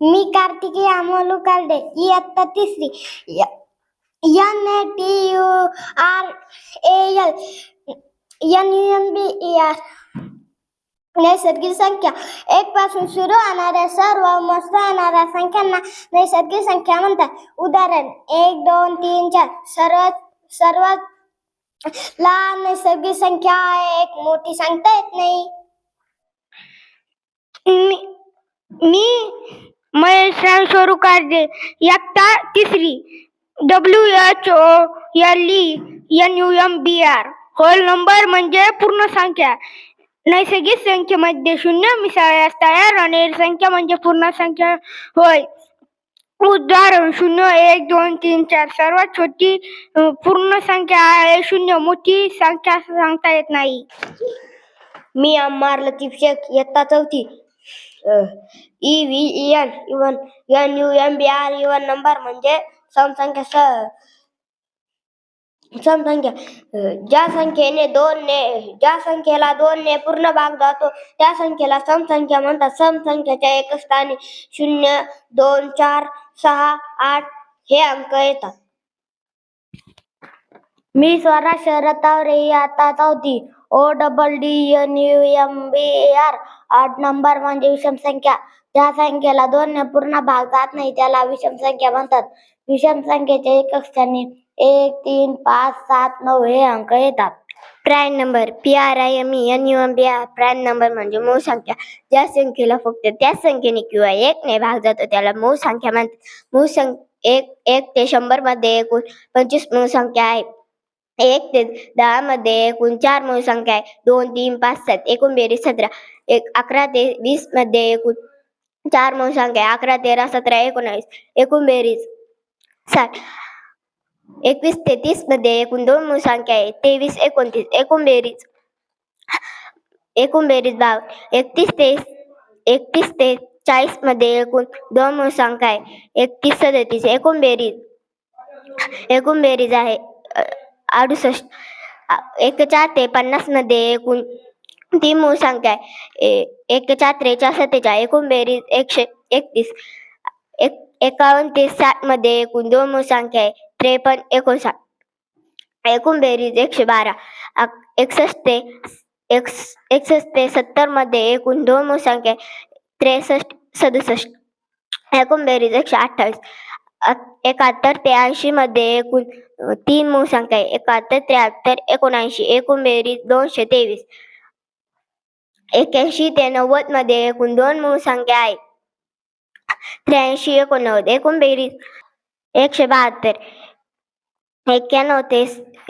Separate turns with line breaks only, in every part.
मी कार्तिकी अमोलू कालडे इयत्ता तिसरी. N A T U R A L N U M B E R नैसर्गिक संख्या. एक पासून सुरू होणाऱ्या सर्व मस्त होणाऱ्या संख्यांना नैसर्गिक संख्या म्हणतात. उदाहरण एक दोन तीन चार. सर्व सर्वात लहान नैसर्गिक संख्या एक मोठी सांगता येत नाही
मी मी महेश स्वरूप काढले इयत्ता तिसरी W H O L E N U M B R whole number म्हणजे पूर्ण संख्या. नैसर्गिक संख्येमध्ये शून्य मिसळल्यास तयार होणारी संख्या म्हणजे पूर्ण संख्या होय. उदाहरण शून्य एक दोन तीन चार सर्वात छोटी पूर्ण संख्या आहे शून्य. मोठी संख्या सांगता येत नाही.
मी अम्मार लतीफ शेख इयत्ता चौथी. E V N even N U M B R even number म्हणजे समसंख्या स समसंख्या ज्या संख्येने दोन ने ज्या संख्येला दोन ने पूर्ण भाग जातो त्या संख्येला समसंख्या म्हणतात. समसंख्याच्या एक स्थानी शून्य दोन चार सहा आठ हे अंक येतात. मी स्वराज शरतावर आता चौथी. O double D N U M B R odd number म्हणजे विषम संख्या. ज्या संख्येला दोन ने पूर्ण भाग जात नाही त्याला विषम संख्या म्हणतात. विषम संख्येच्या एकक स्थानी एक तीन पाच सात नऊ हे अंक येतात. Prime number P R I M E N U M B R prime number म्हणजे मूळ संख्या. ज्या संख्येला फक्त त्याच संख्येने किंवा एक ने भाग जातो त्याला मूळ संख्या म्हणतात. मूळ संख्या एक एक ते शंभरमध्ये एकूण पंचवीस मूळ संख्या आहे. एक ते दहा मध्ये एकूण चार मूळ संख्या आहे. दोन तीन पाच सात एकूण बेरीज सतरा एक अकरा ते वीसमध्ये एकूण चार मूळ संख्या आहे. अकरा तेरा सतरा एकोणावीस एकूण बेरीज साठ एकवीस ते तीसमध्ये एकूण दोन मूळ संख्या आहे. तेवीस एकोणतीस एकूण बेरीज एकूण बेरीज बाव एकतीस ते एकतीस ते चाळीसमध्ये एकूण दोन मूळ संख्या आहे. एकतीस सदतीस एकूण बेरीज एकूण बेरीज आहे. अडुसष्ट एकचार ते पन्नासमध्ये एकूण तीन मूळ संख्या आहे. ए- एक चार सत्तेचाळ एकूण बेरीज एकशे एकतीस एक एकावन्न ते साठमध्ये एकूण दोन मूळ संख्या आहे. त्रेपन्न एकोणसाठ एकूण बेरीज एकशे बारा एकसष्ट ते एक एकसष्ट ते सत्तरमध्ये एकूण दोन मूळ संख्या आहे. त्रेसष्ट सदुसष्ट एकूण बेरीज एकशे अठ्ठावीस एकाहत्तर ते ऐंशीमध्ये एकूण तीन मूळ संख्या आहे एकाहत्तर त्र्याहत्तर एकोणऐंशी एकूण बेरीज दोनशे तेवीस. एक्याऐंशी ते नव्वदमध्ये एकूण दोन मूळ संख्या आहे त्र्याऐंशी एकोणनव्वद एकूण बेरीज एकशे बहात्तर. एक्क्याण्णव ते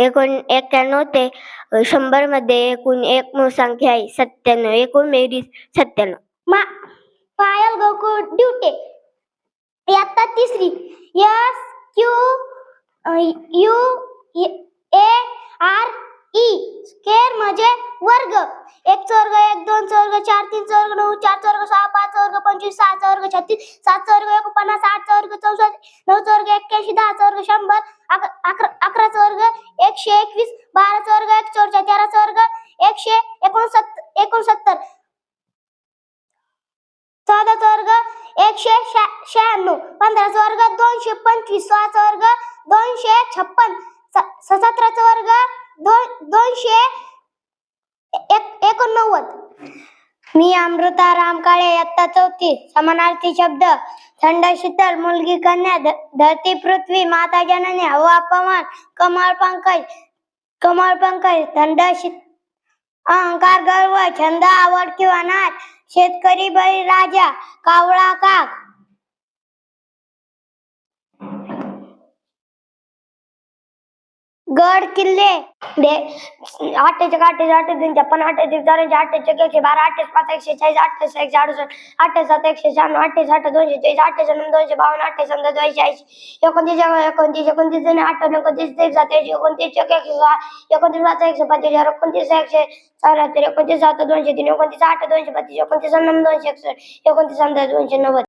एकोण एक्क्याण्णव ते शंभरमध्ये एकूण एक मूळ संख्या आहे. सत्त्याण्णव एकूण बेरीज सत्त्याण्णव. मा पायल गोकुळ ड्युटे. इयत्ता तिसरी. S Q U A R E square म्हणजे वर्ग. एक वर्ग एक दोन वर्ग चार तीन वर्ग नऊ चार वर्ग सहा पाच वर्ग पंचवीस सहा वर्ग छत्तीस सात वर्ग एकोणपन्नास आठ वर्ग चौसष्ट नऊ वर्ग एक्क्याऐंशी दहा वर्ग शंभर अकरा अकरा अकरा वर्ग एकशे एकवीस बारा वर्ग एक चौरचा तेरा वर्ग एकशे एकोणसत्तर एकोणसत्तर. चौदा वर्ग एकशे शहाण्णव. पंधराचा वर्ग दोनशे पंचवीस सोळाचा वर्ग दोनशे छप्पन. सतराचा वर्ग दोनशे एकोणनव्वद. मी अमृता राम काळे यत्ता चौथी. समानार्थी शब्द. थंड शीतल मुलगी कन्या धरती पृथ्वी माता जननी हवा पवन कमळ पंकज कमळ पंकज थंड शीत अहंकार गर्व छंद आवड किंवा नाच शेतकरी बळी राजा कावळा काक. गड किल्ले अठ्ठेचाळीस अठ्ठेचाळीस अठ्ठेचाळ अठ्ठेतीन छप्पन अठ्ठेचाळीस चौऱ्याऐंशी अठ्ठेचाळीस एकशे बारा अठ्ठेचाळीस पाच एकशे चाळीस अठ्ठेचाळीस एकशे अडुसष्ट अठ्ठेसात एकशे शहाण्णव अठ्ठेसाठ दोनशे चाळीस अठ्ठेचाळीस दोनशे बावन्न अठ्ठेसंद दोनशे ऐंशी एकोणतीस एकोणतीस एकोणतीस दोन अठ्ठावन्न एकोणतीस तेवीस सत्याऐंशी एकोणतीस एक एकशे सहा एकोणतीस पाच एकशे पंचेचाळीस एकोणतीस एकशे चौऱ्याहत्तर एकोणतीस सात दोनशे तीन एकोणतीस आठ दोनशे बत्तीस एकोणतीस नऊ दोनशे एकसष्ट एकोणतीस दोनशे नव्वद.